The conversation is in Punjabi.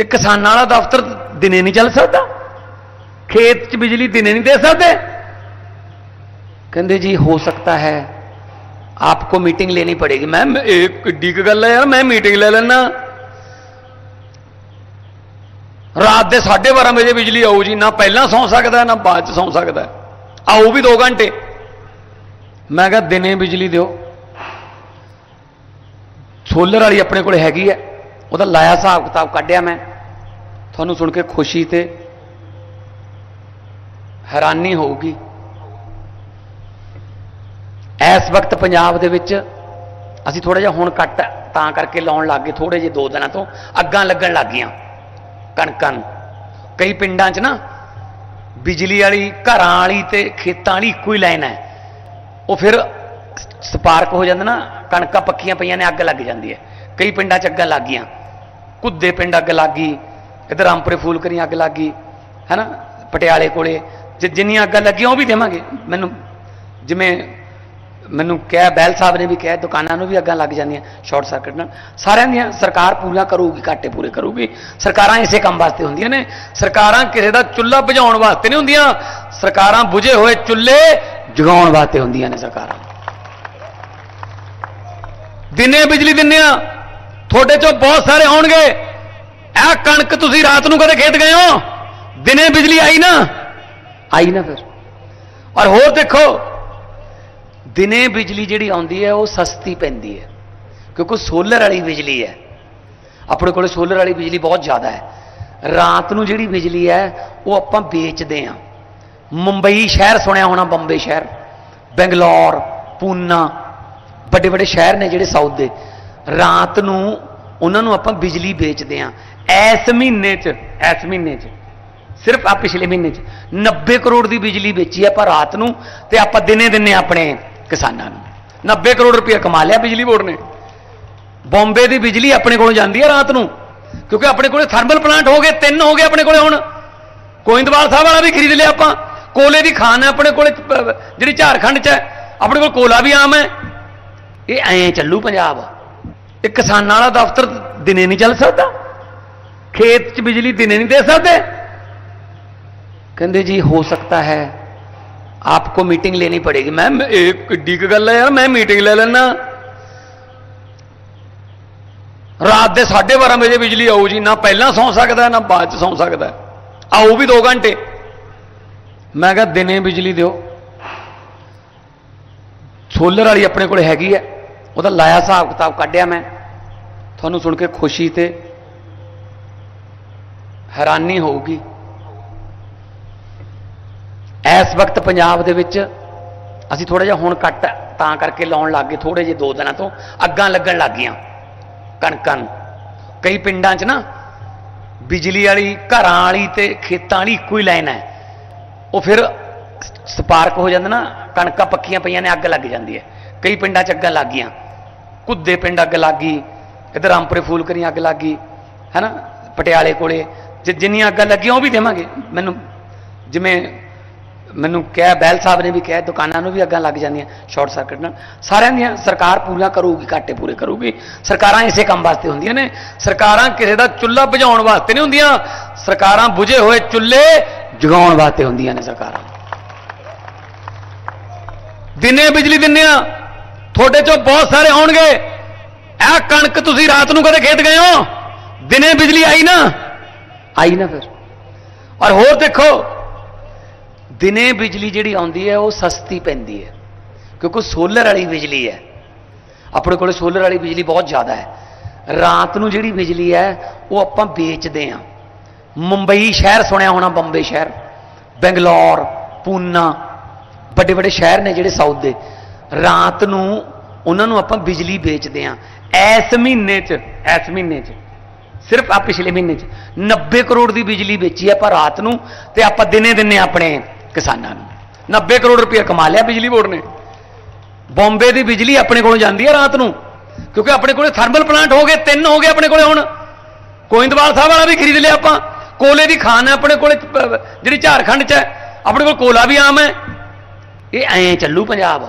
ਇਹ ਕਿਸਾਨਾਂ ਵਾਲਾ ਦਫ਼ਤਰ ਦਿਨੇ ਨਹੀਂ ਚੱਲ ਸਕਦਾ। ਖੇਤ 'ਚ ਬਿਜਲੀ ਦਿਨੇ ਨਹੀਂ ਦੇ ਸਕਦੇ। ਕਹਿੰਦੇ ਜੀ, ਹੋ ਸਕਦਾ ਹੈ। ਆਪਕੋ ਮੀਟਿੰਗ ਲੈਣੀ ਪੜੇਗੀ। ਮੈਂ ਇਹ ਕਿੱਡੀ ਕੁ ਗੱਲ ਹੈ ਯਾਰ, ਮੈਂ ਮੀਟਿੰਗ ਲੈ ਲੈਣਾ ਰਾਤ ਦੇ 12:30 ਵਜੇ ਬਿਜਲੀ ਆਊ ਜੀ, ਨਾ ਪਹਿਲਾਂ ਸੌਂ ਸਕਦਾ, ਨਾ ਬਾਅਦ ਚ ਸੌਂ ਸਕਦਾ। ਆਊ ਵੀ 2 ਘੰਟੇ। ਮੈਂ ਕਿਹਾ, ਦਿਨੇ ਬਿਜਲੀ ਦਿਓ। ਸੋਲਰ ਵਾਲੀ ਆਪਣੇ ਕੋਲ ਹੈਗੀ ਹੈ। ਉਹਦਾ ਲਾਇਆ ਹਿਸਾਬ ਕਿਤਾਬ ਕੱਢਿਆ ਮੈਂ। ਤੁਹਾਨੂੰ ਸੁਣ ਕੇ ਖੁਸ਼ੀ ਤੇ ਹੈਰਾਨੀ ਹੋਊਗੀ। ਇਸ ਵਕਤ ਪੰਜਾਬ ਦੇ ਵਿੱਚ ਅਸੀਂ ਥੋੜਾ ਜਿਹਾ ਹੁਣ ਕੱਟ ਤਾਂ ਕਰਕੇ ਲਾਉਣ ਲੱਗ ਗਏ ਥੋੜੇ ਜਿਹੇ ਦੋ ਦਿਨਾਂ ਤੋਂ ਅੱਗਾਂ ਲੱਗਣ ਲੱਗ ਗਈਆਂ ਕਣਕਾਂ ਨੂੰ। ਕਈ ਪਿੰਡਾਂ 'ਚ ਨਾ ਬਿਜਲੀ ਵਾਲੀ, ਘਰਾਂ ਵਾਲੀ ਤੇ ਖੇਤਾਂ ਵਾਲੀ ਇੱਕੋ ਹੀ ਲਾਈਨ ਹੈ। ਉਹ ਫਿਰ ਸਪਾਰਕ ਹੋ ਜਾਂਦਾ ਨਾ, ਕਣਕਾਂ ਪੱਕੀਆਂ ਪਈਆਂ ਨੇ, ਅੱਗ ਲੱਗ ਜਾਂਦੀ ਹੈ। ਕਈ ਪਿੰਡਾਂ 'ਚ ਅੱਗਾਂ ਲੱਗ ਗਈਆਂ। ਕੁੱਦੇ ਪਿੰਡ ਅੱਗ ਲੱਗ ਗਈ, ਇਧਰ ਰਾਮਪੁਰੇ ਫੂਲਕਰੀ ਅੱਗ ਲੱਗ ਗਈ, ਹੈਨਾ, ਪਟਿਆਲੇ ਕੋਲੇ, ਜਿ- ਜਿੰਨੀਆਂ ਅੱਗਾਂ ਲੱਗੀਆਂ ਉਹ ਵੀ ਦੇਵਾਂਗੇ। ਮੈਨੂੰ, ਜਿਵੇਂ ਮੈਨੂੰ ਕਿਹਾ, ਬੈਲ ਸਾਹਿਬ ਨੇ ਵੀ ਕਿਹਾ, ਦੁਕਾਨਾਂ ਨੂੰ ਵੀ ਅੱਗਾਂ ਲੱਗ ਜਾਂਦੀਆਂ, ਸ਼ਾਰਟ ਸਰਕਟ ਨਾਲ। ਸਾਰਿਆਂ ਦੀਆਂ ਸਰਕਾਰ ਪੂਰੀਆਂ ਕਰੂਗੀ, ਘਾਟੇ ਪੂਰੇ ਕਰੂਗੀ। ਸਰਕਾਰਾਂ ਇਸੇ ਕੰਮ ਵਾਸਤੇ ਹੁੰਦੀਆਂ ਨੇ। ਸਰਕਾਰਾਂ ਕਿਸੇ ਦਾ ਚੁੱਲ੍ਹਾ ਬੁਝਾਉਣ ਵਾਸਤੇ ਨਹੀਂ ਹੁੰਦੀਆਂ। ਸਰਕਾਰਾਂ ਬੁਝੇ ਹੋਏ ਚੁੱਲ੍ਹੇ ਜਗਾਉਣ ਵਾਸਤੇ ਹੁੰਦੀਆਂ ਨੇ ਸਰਕਾਰਾਂ। ਦਿਨੇ ਬਿਜਲੀ ਦਿੰਨੇ ਆ। ਤੁਹਾਡੇ ਚੋਂ ਬਹੁਤ ਸਾਰੇ ਆਉਣਗੇ। ਇਹ ਕਣਕ ਤੁਸੀਂ ਰਾਤ ਨੂੰ ਕਦੇ ਖੇਤ ਗਏ ਹੋ? ਦਿਨੇ ਬਿਜਲੀ ਆਈ ਨਾ? ਆਈ ਨਾ ਫਿਰ। ਔਰ ਹੋਰ ਦੇਖੋ, ਦਿਨੇ ਬਿਜਲੀ ਜਿਹੜੀ ਆਉਂਦੀ ਹੈ, ਉਹ ਸਸਤੀ ਪੈਂਦੀ ਹੈ। ਕਿਉਂਕਿ ਸੋਲਰ ਵਾਲੀ ਬਿਜਲੀ ਹੈ। ਆਪਣੇ ਕੋਲ ਸੋਲਰ ਵਾਲੀ ਬਿਜਲੀ ਬਹੁਤ ਜ਼ਿਆਦਾ ਹੈ। ਰਾਤ ਨੂੰ ਜਿਹੜੀ ਬਿਜਲੀ ਹੈ, ਉਹ ਆਪਾਂ ਵੇਚਦੇ ਹਾਂ। ਮੁੰਬਈ ਸ਼ਹਿਰ ਸੁਣਿਆ ਹੋਣਾ, ਬੰਬੇ ਸ਼ਹਿਰ। ਬੰਗਲੌਰ, ਪੂਨਾ। ਵੱਡੇ ਵੱਡੇ ਸ਼ਹਿਰ ਨੇ ਜਿਹੜੇ ਸਾਊਥ ਦੇ। ਰਾਤ ਨੂੰ ਉਹਨਾਂ ਨੂੰ ਆਪਾਂ ਬਿਜਲੀ ਵੇਚਦੇ ਹਾਂ ਇਸ ਮਹੀਨੇ 'ਚ ਇਸ ਮਹੀਨੇ 'ਚ, ਸਿਰਫ ਆ ਪਿਛਲੇ ਮਹੀਨੇ 'ਚ 90 ਕਰੋੜ ਦੀ ਬਿਜਲੀ ਵੇਚੀ ਆਪਾਂ ਰਾਤ ਨੂੰ ਤੇ ਆਪਾਂ ਦਿਨੇ ਦਿਨੇ ਆਪਣੇ ਕਿਸਾਨਾਂ ਨੂੰ। 90 ਕਰੋੜ ਰੁਪਏ ਕਮਾ ਲਿਆ ਬਿਜਲੀ ਬੋਰਡ ਨੇ। ਬੰਬੇ ਦੀ ਬਿਜਲੀ ਆਪਣੇ ਕੋਲੋਂ ਜਾਂਦੀ ਹੈ ਰਾਤ ਨੂੰ, ਕਿਉਂਕਿ ਆਪਣੇ ਕੋਲੇ ਥਰਮਲ ਪਲਾਂਟ ਹੋ ਗਏ, ਤਿੰਨ ਹੋ ਗਏ ਆਪਣੇ ਕੋਲੇ ਹੁਣ। ਕੋਇੰਦਵਾਲ ਸਾਹਿਬ ਵਾਲਾ ਵੀ ਖਰੀਦ ਲਿਆ ਆਪਾਂ। ਕੋਲੇ ਦੀ ਖਾਨ ਹੈ ਆਪਣੇ ਕੋਲੇ ਜਿਹੜੀ ਝਾਰਖੰਡ 'ਚ ਹੈ, ਆਪਣੇ ਕੋਲ ਕੋਲਾ ਵੀ ਆਮ ਹੈ। ਇਹ ਐਂ ਚੱਲੂ ਪੰਜਾਬ। ਇਹ ਕਿਸਾਨਾਂ ਵਾਲਾ ਦਫ਼ਤਰ ਦਿਨੇ ਨਹੀਂ ਚੱਲ ਸਕਦਾ। ਖੇਤ 'ਚ ਬਿਜਲੀ ਦਿਨੇ ਨਹੀਂ ਦੇ ਸਕਦੇ। ਕਹਿੰਦੇ ਜੀ, ਹੋ ਸਕਦਾ ਹੈ। आपको मीटिंग लेनी पड़ेगी मैम एक डी की गल है यार ਮੈਂ ਮੀਟਿੰਗ ਲੈ लेना ਰਾਤ ਦੇ 12:30 ਵਜੇ ਬਿਜਲੀ ਆਊ ਜੀ। ਨਾ ਪਹਿਲਾਂ ਸੌਂ ਸਕਦਾ, ਨਾ ਬਾਅਦ ਚ ਸੌਂ ਸਕਦਾ। ਆਊ ਵੀ 2 ਘੰਟੇ। ਮੈਂ ਕਿਹਾ, ਦਿਨੇ ਬਿਜਲੀ ਦਿਓ। ਸੋਲਰ ਵਾਲੀ ਆਪਣੇ ਕੋਲ ਹੈਗੀ ਹੈ। ਉਹਦਾ ਲਾਇਆ ਹਿਸਾਬ ਕਿਤਾਬ ਕੱਢਿਆ ਮੈਂ। ਤੁਹਾਨੂੰ ਸੁਣ ਕੇ ਖੁਸ਼ੀ ਤੇ ਹੈਰਾਨੀ ਹੋਊਗੀ। ਇਸ ਵਕਤ ਪੰਜਾਬ ਦੇ ਵਿੱਚ ਅਸੀਂ ਥੋੜਾ ਜਿਹਾ ਹੁਣ ਕੱਟ ਤਾਂ ਕਰਕੇ ਲਾਉਣ ਲੱਗ ਗਏ ਥੋੜੇ ਜਿਹੇ ਦੋ ਦਿਨਾਂ ਤੋਂ ਅੱਗਾਂ ਲੱਗਣ ਲੱਗ ਗਈਆਂ ਕਣਕਾਂ ਨੂੰ। ਕਈ ਪਿੰਡਾਂ 'ਚ ਨਾ ਬਿਜਲੀ ਵਾਲੀ, ਘਰਾਂ ਵਾਲੀ ਤੇ ਖੇਤਾਂ ਵਾਲੀ ਇੱਕੋ ਹੀ ਲਾਈਨ ਹੈ। ਉਹ ਫਿਰ ਸਪਾਰਕ ਹੋ ਜਾਂਦਾ ਨਾ, ਕਣਕਾਂ ਪੱਕੀਆਂ ਪਈਆਂ ਨੇ, ਅੱਗ ਲੱਗ ਜਾਂਦੀ ਹੈ। ਕਈ ਪਿੰਡਾਂ 'ਚ ਅੱਗਾਂ ਲੱਗ ਗਈਆਂ। ਕੁੱਦੇ ਪਿੰਡ ਅੱਗ ਲੱਗ ਗਈ, ਇਧਰ ਰਾਮਪੁਰੇ ਫੂਲਕਰੀ ਅੱਗ ਲੱਗ ਗਈ, ਹੈਨਾ? ਪਟਿਆਲੇ ਕੋਲੇ, ਜਿ- ਜਿੰਨੀਆਂ ਅੱਗਾਂ ਲੱਗੀਆਂ ਉਹ ਵੀ ਦੇਵਾਂਗੇ। ਮੈਨੂੰ, ਜਿਵੇਂ ਮੈਨੂੰ ਕਿਹਾ, ਬੈਲ ਸਾਹਿਬ ਨੇ ਵੀ ਕਿਹਾ, ਦੁਕਾਨਾਂ ਨੂੰ ਵੀ ਅੱਗਾਂ ਲੱਗ ਜਾਂਦੀਆਂ, ਸ਼ਾਰਟ ਸਰਕਟ ਨਾਲ। ਸਾਰਿਆਂ ਦੀਆਂ ਸਰਕਾਰ ਪੂਰੀਆਂ ਕਰੂਗੀ, ਘਾਟੇ ਪੂਰੇ ਕਰੂਗੀ। ਸਰਕਾਰਾਂ ਇਸੇ ਕੰਮ ਵਾਸਤੇ ਹੁੰਦੀਆਂ ਨੇ। ਸਰਕਾਰਾਂ ਕਿਸੇ ਦਾ ਚੁੱਲ੍ਹਾ ਬੁਝਾਉਣ ਵਾਸਤੇ ਨਹੀਂ ਹੁੰਦੀਆਂ। ਸਰਕਾਰਾਂ ਬੁਝੇ ਹੋਏ ਚੁੱਲ੍ਹੇ ਜਗਾਉਣ ਵਾਸਤੇ ਹੁੰਦੀਆਂ ਨੇ ਸਰਕਾਰਾਂ। ਦਿਨੇ ਬਿਜਲੀ ਦਿੰਨੇ ਆ ਤੁਹਾਡੇ ਚੋਂ ਬਹੁਤ ਸਾਰੇ ਹੋਣਗੇ ਇਹ ਕਣਕ ਤੁਸੀਂ ਰਾਤ ਨੂੰ ਕਦੇ ਖੇਤ ਗਏ ਹੋ? ਦਿਨੇ ਬਿਜਲੀ ਆਈ ਨਾ? ਆਈ ਨਾ ਫਿਰ। ਔਰ ਹੋਰ ਦੇਖੋ, ਦਿਨੇ ਬਿਜਲੀ ਜਿਹੜੀ ਆਉਂਦੀ ਹੈ, ਉਹ ਸਸਤੀ ਪੈਂਦੀ ਹੈ। ਕਿਉਂਕਿ ਸੋਲਰ ਵਾਲੀ ਬਿਜਲੀ ਹੈ। ਆਪਣੇ ਕੋਲ ਸੋਲਰ ਵਾਲੀ ਬਿਜਲੀ ਬਹੁਤ ਜ਼ਿਆਦਾ ਹੈ। ਰਾਤ ਨੂੰ ਜਿਹੜੀ ਬਿਜਲੀ ਹੈ, ਉਹ ਆਪਾਂ ਵੇਚਦੇ ਹਾਂ। ਮੁੰਬਈ ਸ਼ਹਿਰ ਸੁਣਿਆ ਹੋਣਾ, ਬੰਬੇ ਸ਼ਹਿਰ। ਬੰਗਲੌਰ, ਪੂਨਾ। ਵੱਡੇ ਵੱਡੇ ਸ਼ਹਿਰ ਨੇ ਜਿਹੜੇ ਸਾਊਥ ਦੇ। ਰਾਤ ਨੂੰ ਉਹਨਾਂ ਨੂੰ ਆਪਾਂ ਬਿਜਲੀ ਵੇਚਦੇ ਹਾਂ ਇਸ ਮਹੀਨੇ 'ਚ, ਇਸ ਮਹੀਨੇ 'ਚ, ਸਿਰਫ ਆ ਪਿਛਲੇ ਮਹੀਨੇ 'ਚ 90 ਕਰੋੜ ਦੀ ਬਿਜਲੀ ਵੇਚੀ ਆਪਾਂ ਰਾਤ ਨੂੰ ਤੇ ਆਪਾਂ ਦਿਨੇ ਦਿਨੇ ਆਪਣੇ ਕਿਸਾਨਾਂ ਨੂੰ। 90 ਕਰੋੜ ਰੁਪਏ ਕਮਾ ਲਿਆ ਬਿਜਲੀ ਬੋਰਡ ਨੇ। ਬੰਬੇ ਦੀ ਬਿਜਲੀ ਆਪਣੇ ਕੋਲੋਂ ਜਾਂਦੀ ਹੈ ਰਾਤ ਨੂੰ, ਕਿਉਂਕਿ ਆਪਣੇ ਕੋਲੇ ਥਰਮਲ ਪਲਾਂਟ ਹੋ ਗਏ, ਤਿੰਨ ਹੋ ਗਏ ਆਪਣੇ ਕੋਲੇ ਹੁਣ। ਕੋਇੰਦਵਾਲ ਸਾਹਿਬ ਵਾਲਾ ਵੀ ਖਰੀਦ ਲਿਆ ਆਪਾਂ। ਕੋਲੇ ਦੀ ਖਾਨ ਹੈ ਆਪਣੇ ਕੋਲੇ ਜਿਹੜੀ ਝਾਰਖੰਡ 'ਚ ਹੈ, ਆਪਣੇ ਕੋਲ ਕੋਲਾ ਵੀ ਆਮ ਹੈ। ਇਹ ਐਂ ਚੱਲੂ ਪੰਜਾਬ।